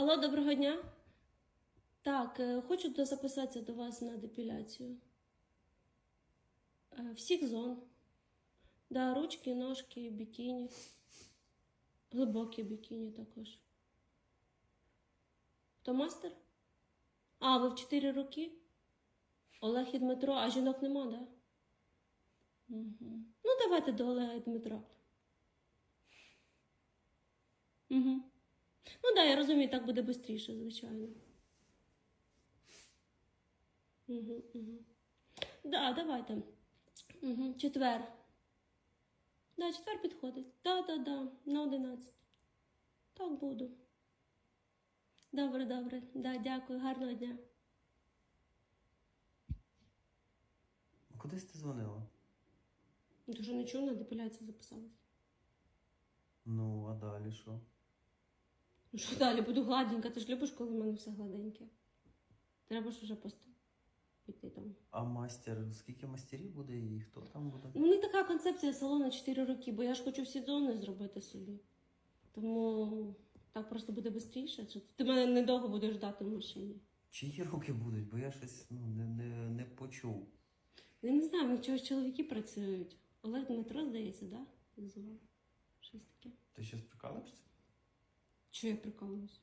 Алло, доброго дня. Так, е, хочу записатися до вас на депіляцію. Е, Всіх зон. Да, ручки, ножки, бікіні. Глибокі бікіні також. Хто мастер? А, ви в 4 роки? Олег і Дмитро, а жінок нема, да? Угу. Ну, давайте до Олега і Дмитра. Угу. Ну так, да, я розумію, так буде швидше, звичайно. Угу, угу. Да, давайте. Угу. Четвер. Да, четвер підходить. Да, да, да, на 11. Так буду. Добре, добре. Да, дякую, гарного дня. Кудись ти дзвонила? Не чув, на депіляцію записалась. Ну, а далі що? Ну що далі, буду гладенька, ти ж любиш, коли в мене все гладеньке. Треба ж вже просто піти там. А мастер, скільки мастерів буде і хто там буде? Ну, не така концепція салону 4 роки, бо я ж хочу всі зони зробити собі. Тому так просто буде швидше. Ти мене недовго будеш ждати в машині. Чиї руки будуть? Бо я щось ну, не, не, не почув. Я не знаю, в чогось чоловіки працюють. Олег Дмитро, здається, да? Так звав. Щось таке. Ти щось прикалуєшся? Чого я прикалуюсь?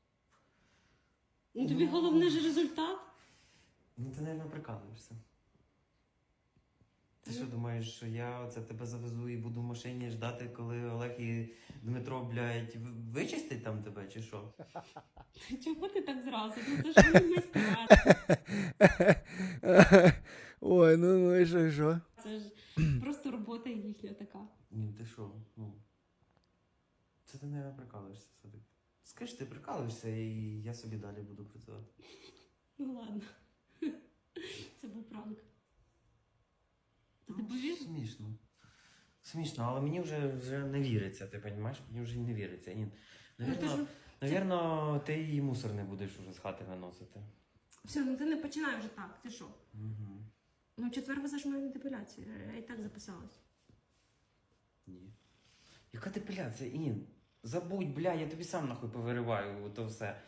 Ну тобі головне ж результат. Ну, ти, мабуть, прикалуєшся. Ти що думаєш, що я оце тебе завезу і буду в машині ждати, коли Олег і Дмитро, блядь, в- вичистять там тебе, чи що? Чого ти так зразу? Ну це ж не майстер. Ой, ну ну і що, і що? Це ж просто робота їхня така. Ні, ти що? Ну. Це ти, мабуть, прикалуєшся садик. Скажи, ти прикалуєшся, і я собі далі буду працювати. Ну ладно. Це був пранк. Ти Ну, повірив? Смішно. Смішно, але мені вже, вже не віриться, ти розумієш? Мені вже не віриться. Ні. Ну, ти Навірно, ж- навірно, ти і мусор не будеш уже з хати виносити. Все, ну ти не починай вже так. Ти що? Угу. Ну, в четвер везеш мене на депіляцію. Я і так записалась. Ні. Яка депіляція, Ін? Забудь, бля, я тобі сам нахуй повириваю то все.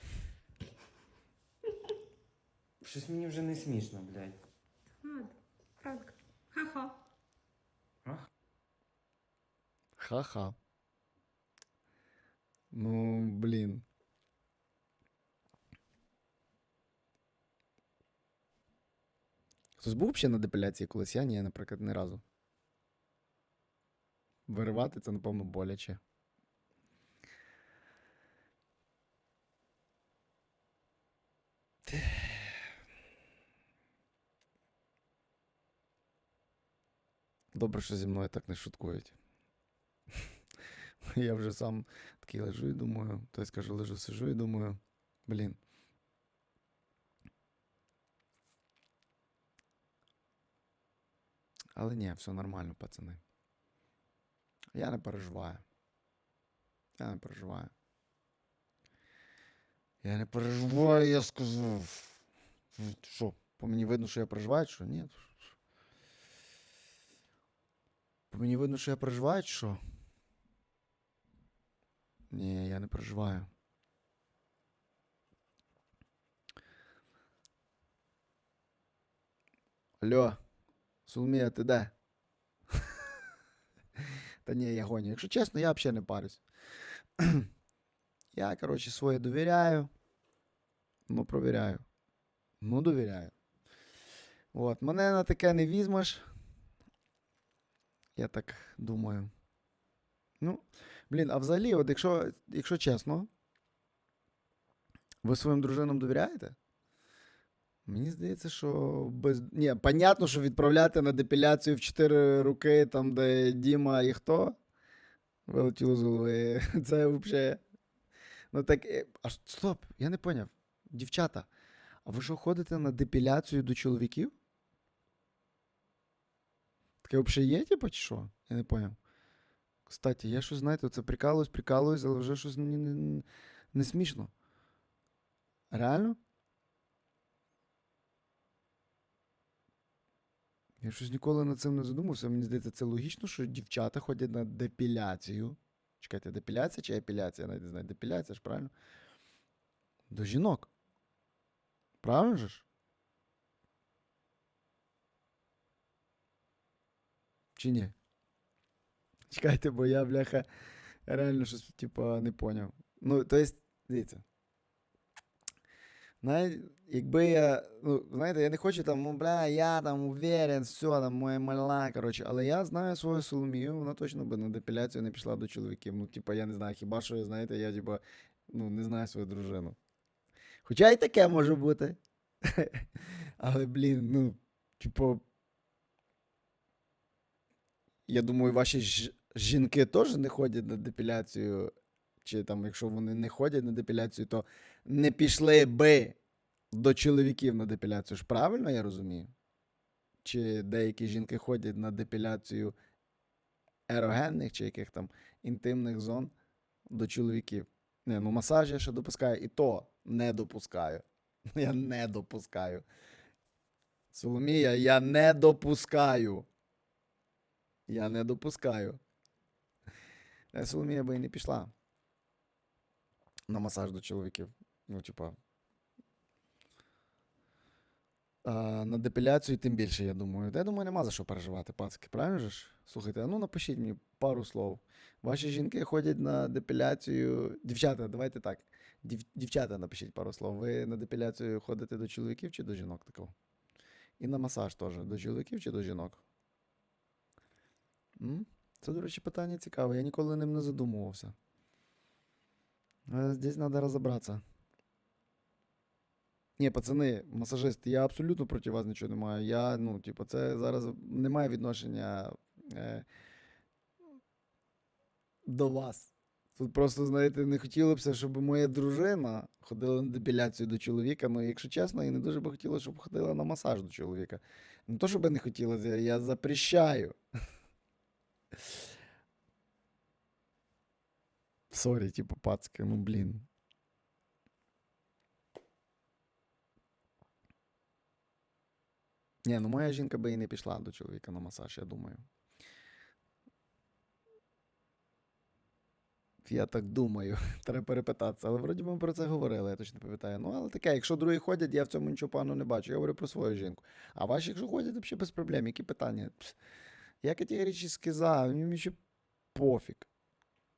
Щось мені вже не смішно, блядь. Ладно, пранк. Ха-ха. Ах. Ха-ха. Ну, блін. Хтось був ще на депіляції колись? Я ні, наприклад, ні разу. Виривати це, напевно, боляче. Добре, що зі мною так не шуткують. Я вже сам такий лежу і думаю, то я скажу, лежу, сижу і думаю, блін. Але ні, все нормально, пацани. Я не переживаю. Я не переживаю. Я не переживаю, я сказав. Що, по мені видно, що я переживаю, що? Ні. По мені видно, що я переживаю, чи що? Ні, я не переживаю. Алло, Соломія, ти де? Та ні, я гоню. Якщо чесно, я взагалі не парюсь. я, коротше, своє довіряю. Ну, провіряю. Ну, довіряю. От, мене на таке не візьмеш. Я так думаю. Ну, блін, а взагалі, от якщо, якщо чесно, ви своїм дружинам довіряєте? Мені здається, що без. Ні, понятно, що відправляти на депіляцію в 4 руки, там, де Діма і хто. Вилетіло з голови. Це взагалі. Ну так. е, Аж стоп, я не поняв. Дівчата, а ви що ходите на депіляцію до чоловіків? Таке взагалі є, типу, чи що? Я не поняв. Кстати, я щось, знаєте, це прикалуюсь, прикалуюсь, але вже щось мені не, не, смішно. Реально? Я щось ніколи над цим не задумався. Мені здається, це логічно, що дівчата ходять на депіляцію. Чекайте, депіляція чи епіляція? Я навіть не знаю. Депіляція ж правильно? До жінок. Правильно ж? Чи ні? Чекайте, бо я, бляха, реально щось, типа, не поняв. Ну, то есть, дивіться. Навіть, якби я, ну, знаєте, я не хочу там, ну, бля, я там уверен, все, там моя мала, коротше, але я знаю свою Соломію, вона точно би на депіляцію не пішла до чоловіків. Ну, типа, я не знаю, хіба що, знаєте, я, типа, ну, не знаю свою дружину. Хоча і таке може бути. Але, блін, ну, типу. Я думаю, ваші ж- жінки теж не ходять на депіляцію. Чи там, якщо вони не ходять на депіляцію, то не пішли би до чоловіків на депіляцію. Ж правильно я розумію? Чи деякі жінки ходять на депіляцію ерогенних чи яких там інтимних зон до чоловіків? Не, ну масаж я ще допускаю, і то не допускаю. Я не допускаю. Соломія, я не допускаю. Я не допускаю. Соломія би і не пішла на масаж до чоловіків. Ну, типа. На депіляцію тим більше, я думаю. Я думаю, нема за що переживати, пацки, правильно ж? Слухайте, ну напишіть мені пару слов. Ваші жінки ходять на депіляцію. Дівчата, давайте так. Дів... Дівчата, напишіть пару слов. Ви на депіляцію ходите до чоловіків чи до жінок такого? І на масаж теж. До чоловіків чи до жінок? Це, до речі, питання цікаве. Я ніколи ним не задумувався. Е, Здесь треба розібратися. Ні, пацани, масажист, я абсолютно проти вас нічого не маю. Я, ну, типу, це зараз не має відношення е, до вас. Тут просто, знаєте, не хотілося б, щоб моя дружина ходила на депіляцію до чоловіка. Ну, якщо чесно, і не дуже би хотілося, щоб ходила на масаж до чоловіка. Не то, щоб не хотілося, я запрещаю. Сорі, типу, пацки, ну блін. Ні, ну моя жінка би і не пішла до чоловіка на масаж, я думаю. Я так думаю, треба перепитатися. Але вроді ми про це говорили, я точно пам'ятаю. Ну, але таке, якщо другі ходять, я в цьому нічого поганого не бачу. Я говорю про свою жінку. А ваші, якщо ходять, взагалі без проблем. Які питання? Пс. Я категорично сказав, мені ще пофіг.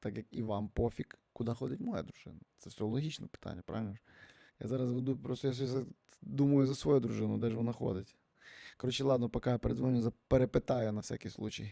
Так як і вам пофіг, куди ходить моя дружина. Це все логічне питання, правильно ж? Я зараз веду, просто я думаю за свою дружину, де ж вона ходить. Коротше, ладно, поки я передзвоню, перепитаю на всякий случай.